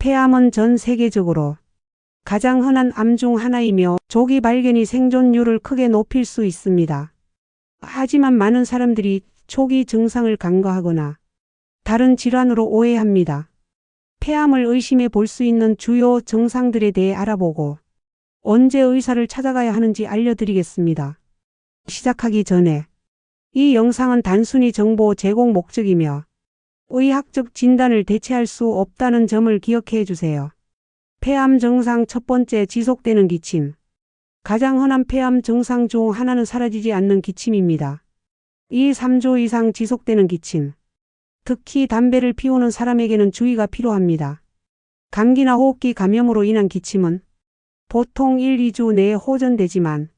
폐암은 전 세계적으로 가장 흔한 암 중 하나이며 조기 발견이 생존율을 크게 높일 수 있습니다. 하지만 많은 사람들이 초기 증상을 간과하거나 다른 질환으로 오해합니다. 폐암을 의심해 볼 수 있는 주요 증상들에 대해 알아보고 언제 의사를 찾아가야 하는지 알려드리겠습니다. 시작하기 전에 이 영상은 단순히 정보 제공 목적이며 의학적 진단을 대체할 수 없다는 점을 기억해 주세요. 폐암 증상 첫 번째 지속되는 기침. 가장 흔한 폐암 증상 중 하나는 사라지지 않는 기침입니다. 이 3조 이상 지속되는 기침. 특히 담배를 피우는 사람에게는 주의가 필요합니다. 감기나 호흡기 감염으로 인한 기침은 보통 1, 2주 내에 호전되지만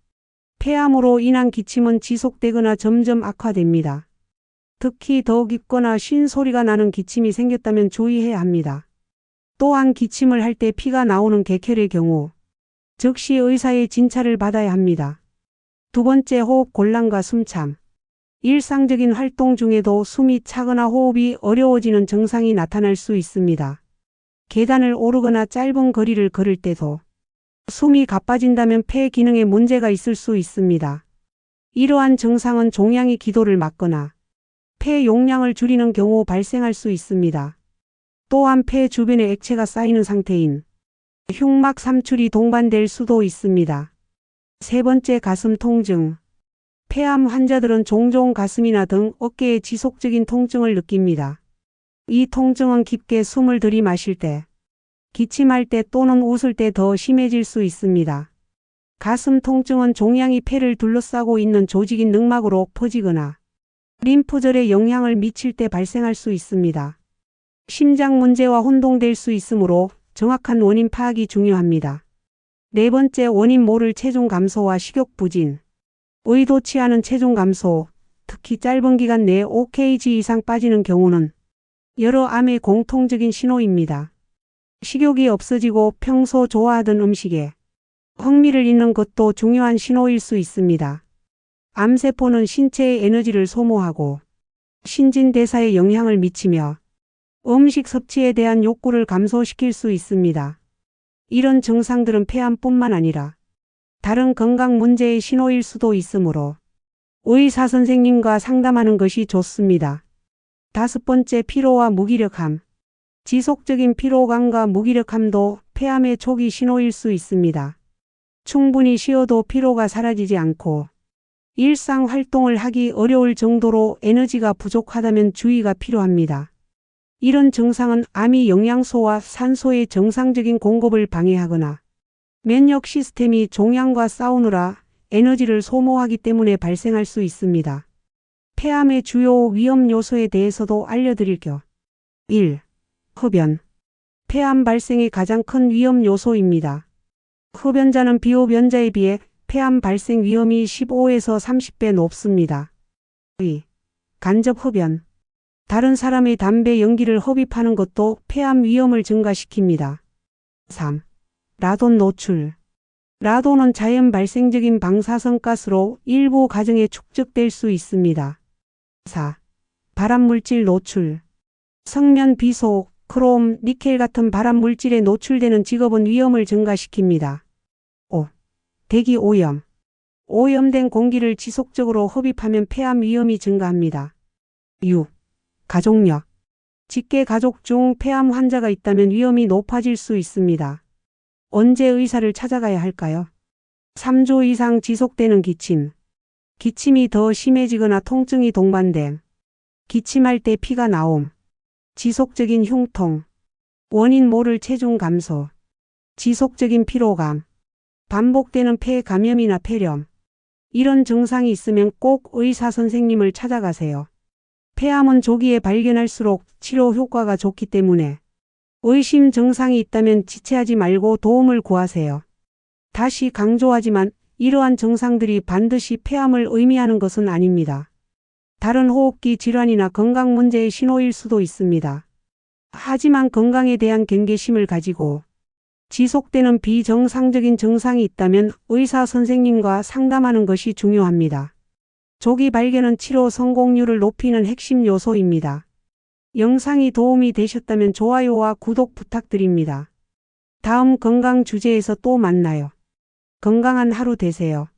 폐암으로 인한 기침은 지속되거나 점점 악화됩니다. 특히 더 깊거나 쉰 소리가 나는 기침이 생겼다면 주의해야 합니다. 또한 기침을 할 때 피가 나오는 객혈의 경우 즉시 의사의 진찰을 받아야 합니다. 두 번째 호흡 곤란과 숨참. 일상적인 활동 중에도 숨이 차거나 호흡이 어려워지는 증상이 나타날 수 있습니다. 계단을 오르거나 짧은 거리를 걸을 때도 숨이 가빠진다면 폐 기능에 문제가 있을 수 있습니다. 이러한 증상은 종양이 기도를 막거나 폐 용량을 줄이는 경우 발생할 수 있습니다. 또한 폐 주변에 액체가 쌓이는 상태인 흉막 삼출이 동반될 수도 있습니다. 세 번째 가슴 통증. 폐암 환자들은 종종 가슴이나 등 어깨에 지속적인 통증을 느낍니다. 이 통증은 깊게 숨을 들이마실 때, 기침할 때 또는 웃을 때 더 심해질 수 있습니다. 가슴 통증은 종양이 폐를 둘러싸고 있는 조직인 늑막으로 퍼지거나 림프절에 영향을 미칠 때 발생할 수 있습니다. 심장 문제와 혼동될 수 있으므로 정확한 원인 파악이 중요합니다. 네 번째 원인 모를 체중 감소와 식욕 부진. 의도치 않은 체중 감소, 특히 짧은 기간 내에 5kg 이상 빠지는 경우는 여러 암의 공통적인 신호입니다. 식욕이 없어지고 평소 좋아하던 음식에 흥미를 잃는 것도 중요한 신호일 수 있습니다. 암세포는 신체의 에너지를 소모하고 신진대사에 영향을 미치며 음식 섭취에 대한 욕구를 감소시킬 수 있습니다. 이런 증상들은 폐암뿐만 아니라 다른 건강 문제의 신호일 수도 있으므로 의사 선생님과 상담하는 것이 좋습니다. 다섯 번째 피로와 무기력함. 지속적인 피로감과 무기력함도 폐암의 초기 신호일 수 있습니다. 충분히 쉬어도 피로가 사라지지 않고 일상 활동을 하기 어려울 정도로 에너지가 부족하다면 주의가 필요합니다. 이런 증상은 암이 영양소와 산소의 정상적인 공급을 방해하거나 면역 시스템이 종양과 싸우느라 에너지를 소모하기 때문에 발생할 수 있습니다. 폐암의 주요 위험 요소에 대해서도 알려드릴 겸 1. 흡연. 폐암 발생의 가장 큰 위험 요소입니다. 흡연자는 비흡연자에 비해 폐암 발생 위험이 15에서 30배 높습니다. 2. 간접 흡연. 다른 사람의 담배 연기를 흡입하는 것도 폐암 위험을 증가시킵니다. 3. 라돈 노출. 라돈은 자연 발생적인 방사성 가스로 일부 가정에 축적될 수 있습니다. 4. 발암물질 노출. 성면 비속, 크롬, 니켈 같은 발암물질에 노출되는 직업은 위험을 증가시킵니다. 5. 대기 오염. 오염된 공기를 지속적으로 흡입하면 폐암 위험이 증가합니다. 6. 가족력. 직계 가족 중 폐암 환자가 있다면 위험이 높아질 수 있습니다. 언제 의사를 찾아가야 할까요? 3조 이상 지속되는 기침. 기침이 더 심해지거나 통증이 동반됨. 기침할 때 피가 나옴. 지속적인 흉통. 원인 모를 체중 감소. 지속적인 피로감. 반복되는 폐 감염이나 폐렴. 이런 증상이 있으면 꼭 의사 선생님을 찾아가세요. 폐암은 조기에 발견할수록 치료 효과가 좋기 때문에 의심 증상이 있다면 지체하지 말고 도움을 구하세요. 다시 강조하지만 이러한 증상들이 반드시 폐암을 의미하는 것은 아닙니다. 다른 호흡기 질환이나 건강 문제의 신호일 수도 있습니다. 하지만 건강에 대한 경계심을 가지고 지속되는 비정상적인 증상이 있다면 의사 선생님과 상담하는 것이 중요합니다. 조기 발견은 치료 성공률을 높이는 핵심 요소입니다. 영상이 도움이 되셨다면 좋아요와 구독 부탁드립니다. 다음 건강 주제에서 또 만나요. 건강한 하루 되세요.